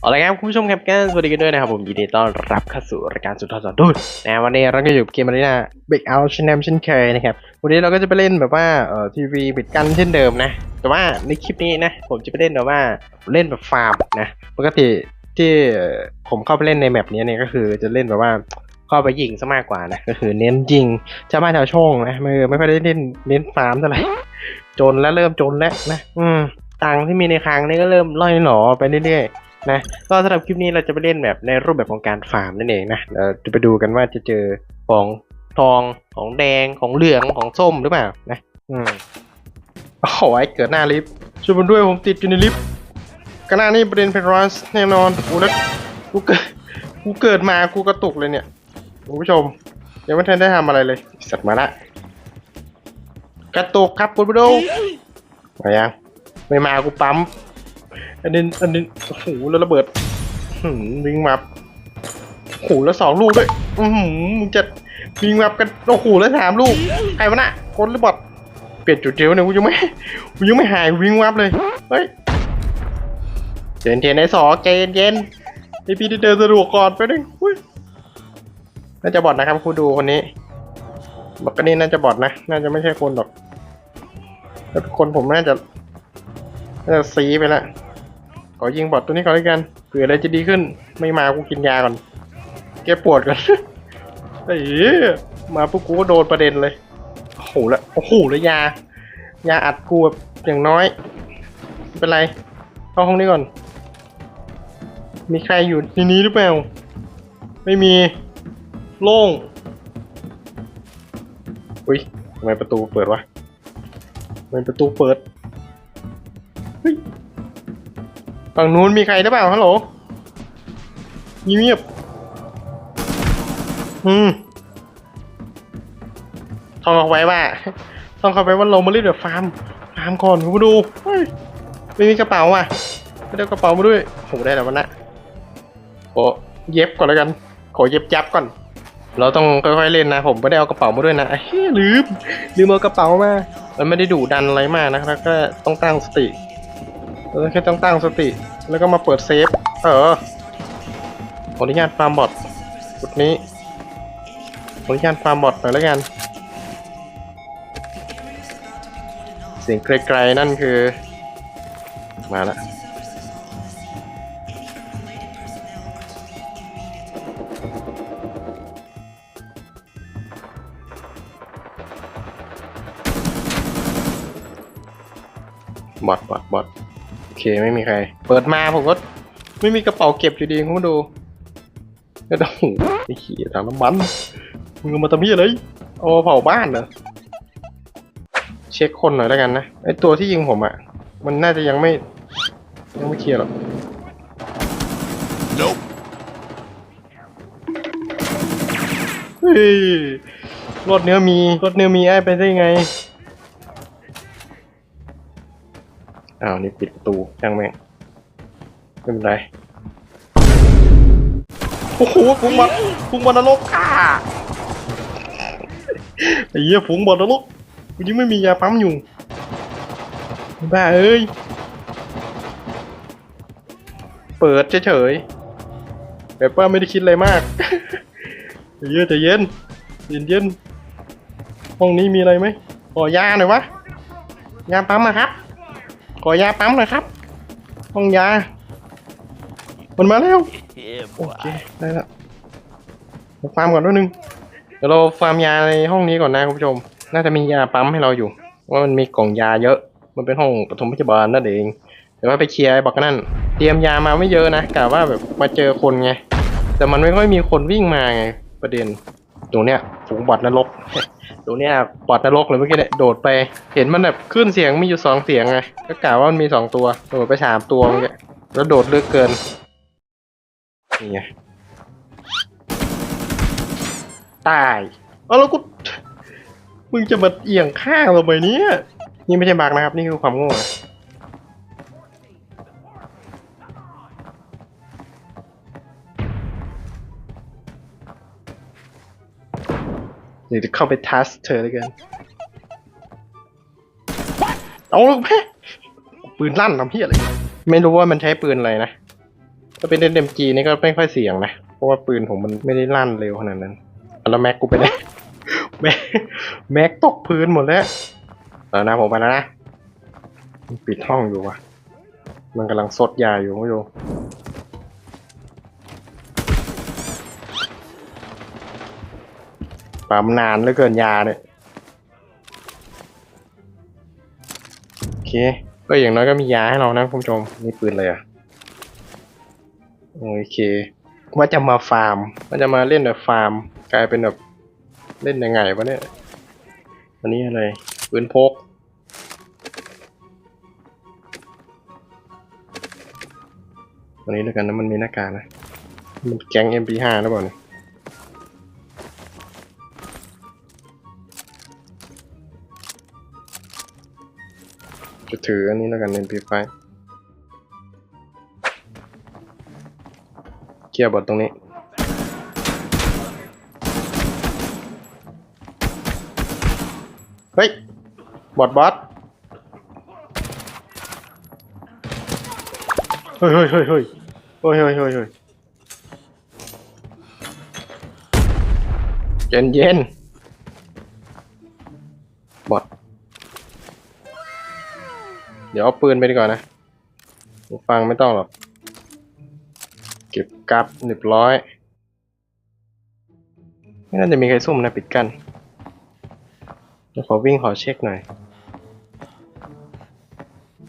เอาละครับคุณผู้ชมครับก็สวัสดีกันด้วยนะครับผมยินดีต้อนรับเข้าสู่รายการสุดทอดสอนดุนนะวันนี้เราก็อยู่เกมอะไรนะเบรกเอาชแนมเช่นเคยนะครับวันนี้เราก็จะไปเล่นแบบว่าเอ่อทีวีบิดกันเช่นเดิมนะ แต่ว่าในคลิปนี้นะผมจะไปเล่นแบบว่าเล่นแบบฟาร์มนะปกติที่ผมเข้าไปเล่นในแมปนี้เนี่ยก็คือจะเล่นแบบว่าเข้าไปยิงซะมากกว่านะก็คือเน้นยิงชาวบ้านชาวช่องนะไม่ไม่ค่อยได้เล่นเน้นฟาร์มเท่าไหร่จนแล้วเริ่มจนแล้วนะอืมตังที่มีในคลังนี่ก็เริ่มล่อยหลอไปเรื่อยๆ นะก็สำหรับคลิปนี้เราจะไปเล่นแบบในรูปแบบของการฟาร์มนั่นเองนะเราจะไปดูกันว่าจะเจอของทองของแดงของเหลืองของส้มหรือเปล่านะอืมโอ้โหไอ้เกิดหน้าลิฟต์ช่วยผมด้วยผมติดอยู่ในลิฟต์ก็หน้านี่ประเด็นเป็นร้อยแน่นอนกูแล้วกูเกิดกูเกิดมากูกระตุกเลยเนี่ยคุณผู้ชมยังไม่ทันได้ทำอะไรเลยสัตว์มาละกระตุกครับคุณผู้ชมมายังไม่มากูปั๊ม อันนี้อันนี้โอ้โหแล้วระเบิดหืมวิ่งมาโอ้โหแล้วสองลูกด้วยอือหือมึงจะวิ่งมากันโอ้โหแล้วสามลูกใครวะน่ะคนหรือบอทเปลี่ยนจุดเดียวเนี่ยกูยังไม่กูยังไม่หายวิ่งวับเลยเฮ้ยเจนเจนไอ้สองใจเย็นไอพี่ที่เดินสะดวกก่อนไปหนึ่งอุ้ยน่าจะบอทนะครับครูดูคนนี้บอกกันนี่น่าจะบอทนะ น่าจะไม่ใช่คนหรอกถ้าเป็นคนผมน่าจะ จะซีไปละขอยิงบอทตัวนี้ก่อนแล้วกันเผื่ออะไรจะดีขึ้น ไม่มากูกินยาก่อน แกปวดก่อนเอ้ยมาปุ๊บกูก็โดนประเด็นเลยโอ้โหล้วโอ้โหล้วยายาอัดกูแบบอย่างน้อยไม่เป็นไรเข้าห้องนี้ก่อน มีใครอยู่ในนี้หรือเปล่าไม่มีโล่งอุ้ยทำไมประตูเปิดวะทำไมประตูเปิด ฝั่งนู้นมีใครหรือเปล่าฮัลโหลเงียบอืมท่องเอาไว้ว่าท่องเอาไว้ว่าเรามาเล่นแบบฟาร์มฟาร์มก่อนคุณผู้ดูเฮ้ยไม่มีกระเป๋าอะไม่ได้กระเป๋ามาด้วยโหได้แล้ววันนะขอเย็บก่อนแล้วกันขอเย็บยับก่อน เราต้องค่อยๆเล่นนะผมไม่ได้เอากระเป๋ามาด้วยนะเอ้ลืมลืมเอากระเป๋ามามันไม่ได้ดุดันอะไรมากนะครับก็ต้องตั้งสติ เราแค่ต้องตั้งสติ แล้วก็มาเปิดเซฟ เออ ขออนุญาตฟาร์มบอทจุดนี้ ขออนุญาตฟาร์มบอทหน่อยแล้วกัน เสียงไกลๆนั่นคือ มาละบอทบอทบอท เคไม่มีใคร เปิดมาผมก็ไม่มีกระเป๋าเก็บอยู่ดีคุณผู้ดูแล้วโอ้โหไอ้ขี้ถังน้ำมันมึงเอามาทำพี่อะไรเอามาเผาบ้านเหรอเช็คคนหน่อยแล้วกันนะไอตัวที่ยิงผมอะ มันน่าจะยังไม่ยังไม่เคลียร์หรอก Nope. เฮ้ยรถเนื้อมีรถเนื้อมีไอ้ไปได้ไง อ้าวนี่ปิดประตูช่างแม่งไม่เป็นไรโอ้โหฝูงบอลฝูงบอลนรกอ่าไอ้เหี้ยฝูงบอลนรกกูยังไม่มียาปั๊มอยู่บ้าเอ้ยเปิดเฉยๆแบบว่าไม่ได้คิดอะไรมากเย็นใจเย็นเย็นเย็นห้องนี้มีอะไรไหมขอยาหน่อยวะยาปั๊มนะครับ ขอยาปั๊มหน่อยครับห้องยา มันมาแล้ว Yeah, โอเค ได้แล้วเราฟาร์มก่อนนิดนึง เดี๋ยวเราฟาร์มยาในห้องนี้ก่อนนะคุณผู้ชม น่าจะมียาปั๊มให้เราอยู่ ว่ามันมีกล่องยาเยอะ มันเป็นห้องปฐมพยาบาลนั่นเอง เดี๋ยวว่าไปเคลียร์ไอ้บอกนั่น เตรียมยามาไม่เยอะนะกะว่าแบบมาเจอคนไง แต่มันไม่ค่อยมีคนวิ่งมาไง ประเด็น ตรงเนี้ยฝูงบอดนรกตรงเนี้ยบอดนรกเลยเมื่อกี้เนี่ยโดดไป เห็นมันแบบขึ้นเสียงมีอยู่สองเสียงไงก็กล่าวว่ามันมีสองตัวโดดไปสามตัวเมื่อกี้แล้วโดดลึกเกินนี่ไงตายเอาแล้วกูมึงจะมาเอียงข้างเราไปเนี้ยนี่ไม่ใช่บักนะครับ นี่คือความโง่ นะเดี๋ยวจะเข้าไปทัสเธอเลยกัน เอาลูกแม่ปืนลั่นทำเพี้ยอะไร ไม่รู้ว่ามันใช้ปืนอะไรนะ ถ้าเป็น SMG นี่ก็ไม่ค่อยเสี่ยงนะ เพราะว่าปืนผมมันไม่ได้ลั่นเร็วขนาดนั้น แล้วแม็กกูไปไหนแม็กแม็กตกพื้นหมดแล้วแล้วนะผมไปแล้วนะ ปิดห้องอยู่ว่ะ มันกำลังซดยาอยู่ไม่รู้ ปั๊มนานเหลือเกินยาเนี่ย โอเค ก็อย่างน้อยก็มียาให้เรานะคุณผู้ชมนี่ปืนเลยอะโอเค ว่าจะมาฟาร์ม ว่าจะมาเล่นแบบฟาร์ม กลายเป็นแบบเล่นยังไงวะเนี่ย อันนี้อะไร ปืนพกวันนี้ด้วยกันนะมันมีหน้ากากนะ มันแก๊ง MP5 หรือเปล่าเนี่ย จะถืออันนี้แล้วกันเรนพีไฟเคลียบอทตรงนี้ เฮ้ย บอทบอทเฮ้ยเฮ้ยเฮ้ยเฮ้ยเฮ้ยเฮ้ยเฮ้ยเย็นเย็น เดี๋ยวเอาปืนไปดีกว่อนนะฟังไม่ต้องหรอก เก็บกับหนึ่บร้อย ไม่น่าจะมีใครซุ่มนะปิดกันเดี๋ยวขอวิ่งขอเช็คหน่อย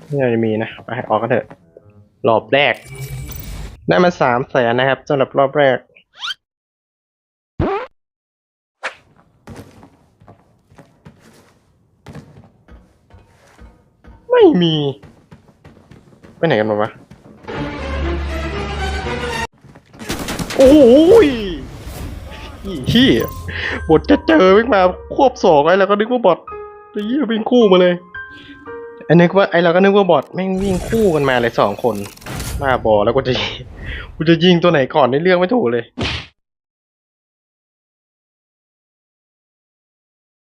ไม่น่าจะมีนะ ไปออกกันเถอะ รอบแรก ได้มาสามแสนนะครับสำหรับรอบแรก ไม่มี ไปไหนกันมาวะโอ้ยอีเฮียบทจะเจอวิ่งมาควบสองไอ้เราก็นึกว่าบอทไอ้เหี้ยวิ่งคู่มาเลยไอ้นึกว่าไอ้เราก็นึกว่าบอทแม่งวิ่งคู่กันมาเลยสองคนมาบอแล้วกูจะกูจะยิงตัวไหนก่อนในเรื่องไม่ถูกเลย